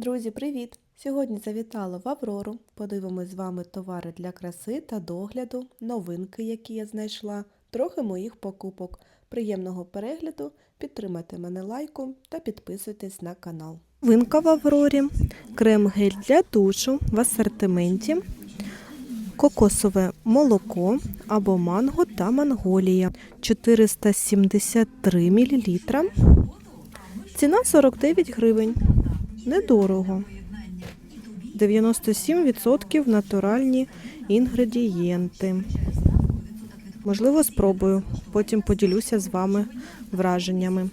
Друзі, привіт! Сьогодні завітала в Аврору. Подивимось з вами товари для краси та догляду, новинки, які я знайшла, трохи моїх покупок. Приємного перегляду, підтримайте мене лайком та підписуйтесь на канал. Винка в Аврорі, крем-гель для душу в асортименті, кокосове молоко або манго та монголія 473 мл. Ціна 49 гривень. Недорого. 97% натуральні інгредієнти. Можливо, спробую. Потім поділюся з вами враженнями.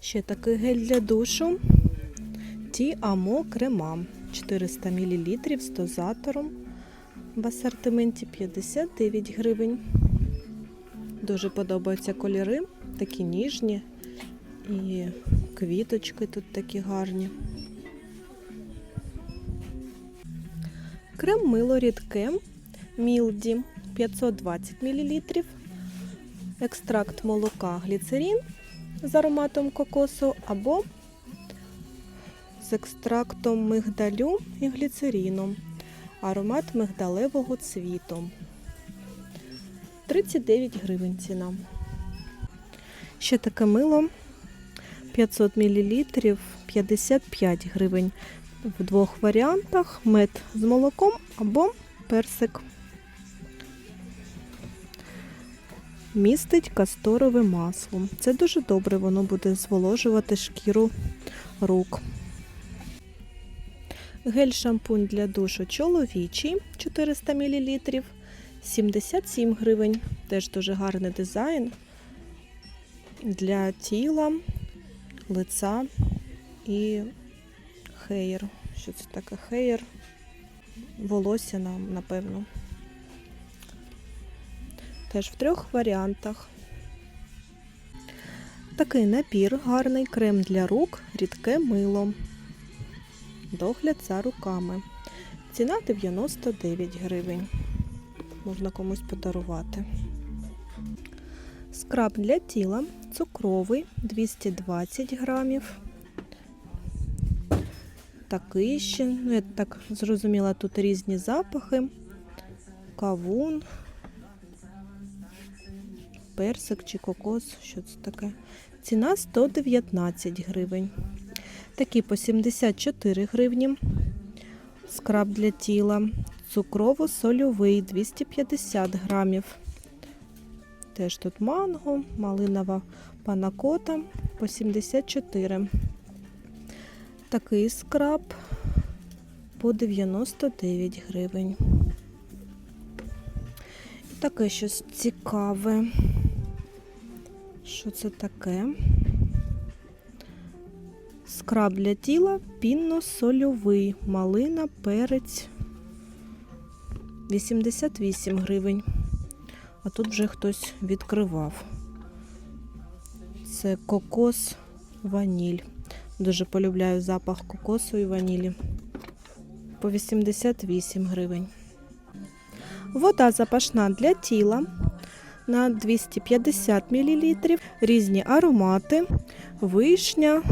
Ще такий гель для душу. Ті Амо крема 400 мл з дозатором. В асортименті 59 гривень. Дуже подобаються кольори, такі ніжні. І квіточки тут такі гарні. Крем мило рідке Мілді 520 мл. Екстракт молока гліцерин з ароматом кокосу або з екстрактом мигдалю і гліцеріном. Аромат мигдалевого цвіту. 39 гривень ціна. Ще таке мило 500 мл 55 гривень. В двох варіантах мед з молоком або персик. Містить касторове масло. Це дуже добре, воно буде зволожувати шкіру рук. Гель-шампунь для душу чоловічий 400 мл 77 гривень. Теж дуже гарний дизайн для тіла лица і хеєр. Що це таке хеєр? Волосся нам, напевно. Теж в трьох варіантах. Такий напір, гарний крем для рук, рідке мило. Догляд за руками. Ціна 99 гривень. Можна комусь подарувати. Скраб для тіла цукровий 220 грамів. Такий ще, ну я так зрозуміла, тут різні запахи, кавун, персик чи кокос, що це таке. Ціна 119 гривень. Такі по 74 гривні. Скраб для тіла, цукрово-сольовий 250 грамів. Теж тут манго, малинова панакота по 74. Такий скраб по 99 гривень. І таке щось цікаве. Що це таке? Скраб для тіла пінно-сольовий, малина, перець 88 гривень. А тут вже хтось відкривав. Це кокос ваніль. Дуже полюбляю запах кокосу і ванілі. По 88 гривень. Вода запашна для тіла на 250 мл. Різні аромати, вишня,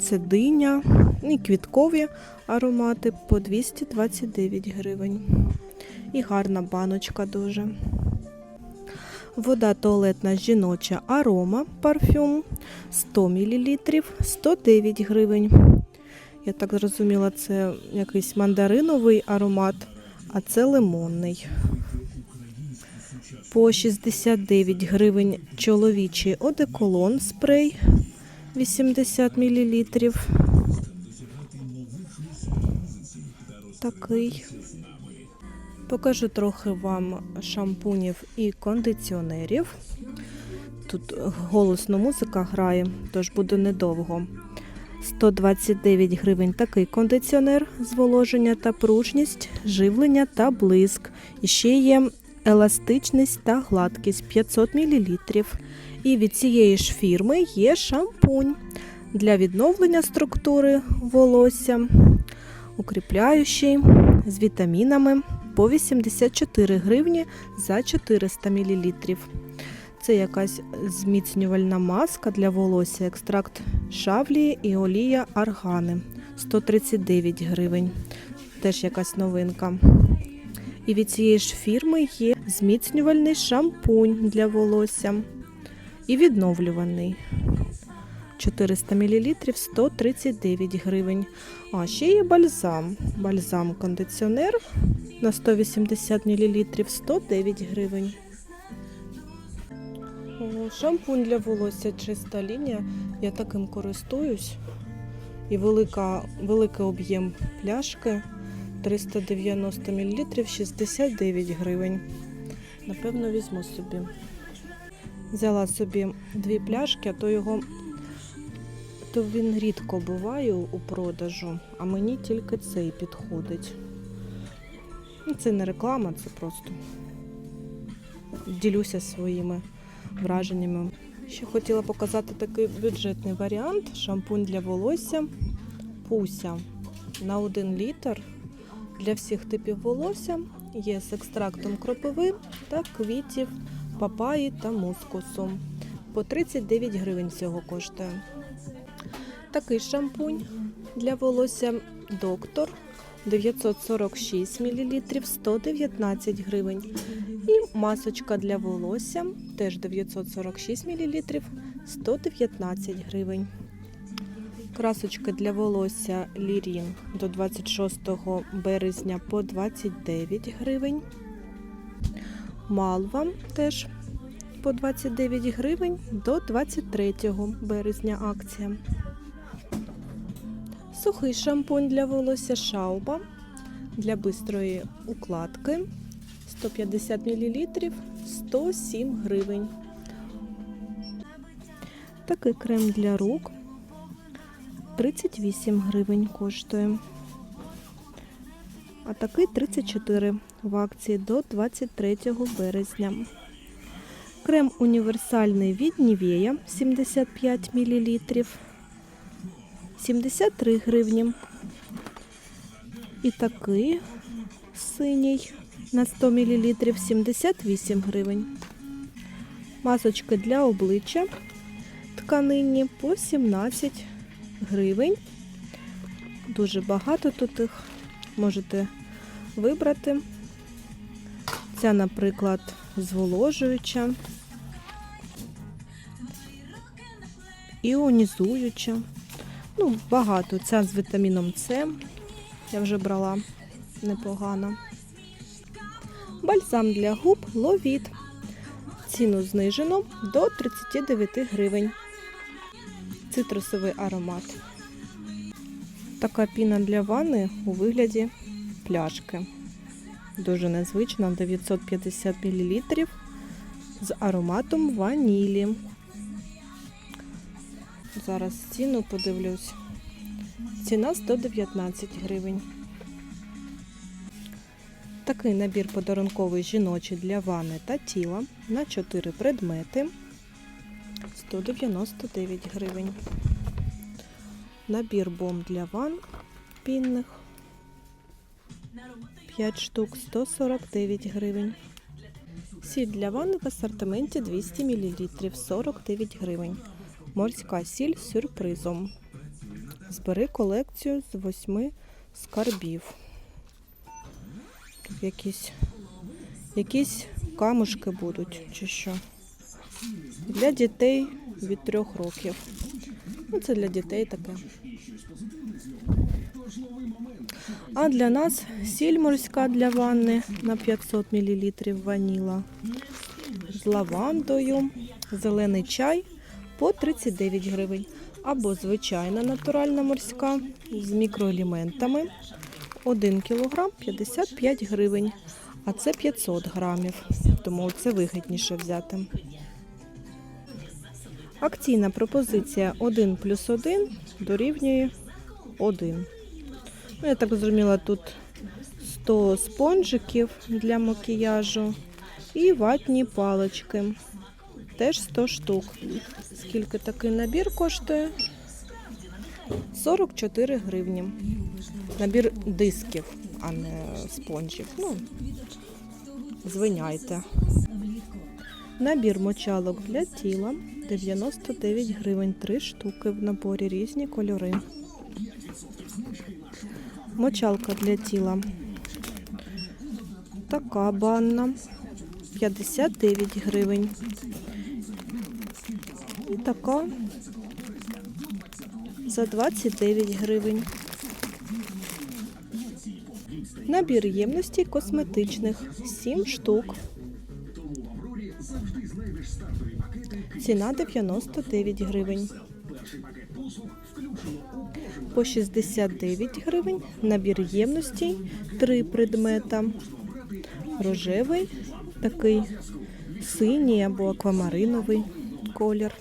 це диня і квіткові аромати по 229 гривень. І гарна баночка дуже. Вода туалетна жіноча арома парфюм 100 мл 109 гривень. Я так зрозуміла, це якийсь мандариновий аромат, а це лимонний. По 69 гривень чоловічий одеколон спрей 80 мл. Такий. Покажу трохи вам шампунів і кондиціонерів. Тут голосно музика грає, тож буде недовго. 129 гривень такий кондиціонер, зволоження та пружність, живлення та блиск. І ще є еластичність та гладкість 500 мл. І від цієї ж фірми є шампунь для відновлення структури волосся, укріпляючий з вітамінами по 84 гривні за 400 мл. Це якась зміцнювальна маска для волосся, екстракт шавлії і олія аргани 139 гривень. Теж якась новинка. І від цієї ж фірми є зміцнювальний шампунь для волосся і відновлюваний. 400 мл 139 гривень. А ще є бальзам. Бальзам кондиціонер на 180 мл 109 гривень. Шампунь для волосся чиста лінія. Я таким користуюсь. І велика, великий об'єм пляшки 390 мл 69 гривень. Напевно, візьму собі. Взяла собі дві пляшки, а то його то він рідко буває у продажу, а мені тільки цей підходить. Ну, Це не реклама, це просто ділюся своїми враженнями. Ще хотіла показати такий бюджетний варіант: шампунь для волосся Пуся на 1 літр для всіх типів волосся. Є з екстрактом кропиви та квітів, папаї та мускусу. По 39 гривень всього коштує. Такий шампунь для волосся доктор 946 мл 119 гривень. І масочка для волосся теж 946 мл 119 гривень. Красочки для волосся Лірін до 26 березня по 29 гривень. Малва теж по 29 гривень до 23 березня акція. Сухий шампунь для волосся Шауба для бистрої укладки 150 мл 107 гривень. Такий крем для рук 38 гривень коштує. А такий 34 в акції до 23 березня. Крем універсальний від Нівея 75 мл 73 гривні. І такий синій на 100 мл 78 гривень. Масочки для обличчя тканинні по 17 гривень. Дуже багато тут їх можете вибрати. Ця, наприклад, зволожуюча, іонізуюча. Ну, багато. Ця з вітаміном С. Я вже брала непогано. Бальзам для губ ловіт. Ціну знижено до 39 гривень. Цитрусовий аромат. Така піна для ванни у вигляді пляшки. Дуже незвична, 950 мл з ароматом ванілі. Зараз ціну подивлюсь. Ціна 119 гривень. Такий набір подарунковий жіночий для ванни та тіла на 4 предмети 199 гривень. Набір бомб для ванн пінних 5 штук 149 гривень. Сіль для ванни в асортименті 200 мл 49 гривень. Морська сіль з сюрпризом. Збери колекцію з восьми скарбів. Тут якісь, якісь камушки будуть, чи що. Для дітей від трьох років. Ну, це для дітей таке. А для нас сіль морська для ванни на 500 мл ваніла. З лавандою, зелений чай по 39 гривень. Або звичайна натуральна морська з мікроелементами 1 кг 55 гривень, а це 500 грамів, тому це вигідніше взяти. Акційна пропозиція 1 плюс 1 дорівнює 1. Ну, я так зрозуміла, тут 100 спонжиків для макіяжу і ватні палички. Теж 100 штук. Скільки такий набір коштує? 44 гривні. Набір дисків, а не спонжів. Ну, звиняйте. Набір мочалок для тіла 99 гривень, 3 штуки в наборі різні кольори. Мочалка для тіла. Така банна 59 гривень. Така за 29 гривень. Набір ємностей косметичних 7 штук. Ціна 99 гривень. По 69 гривень набір ємностей 3 предмета. Рожевий, такий синій або аквамариновий колір.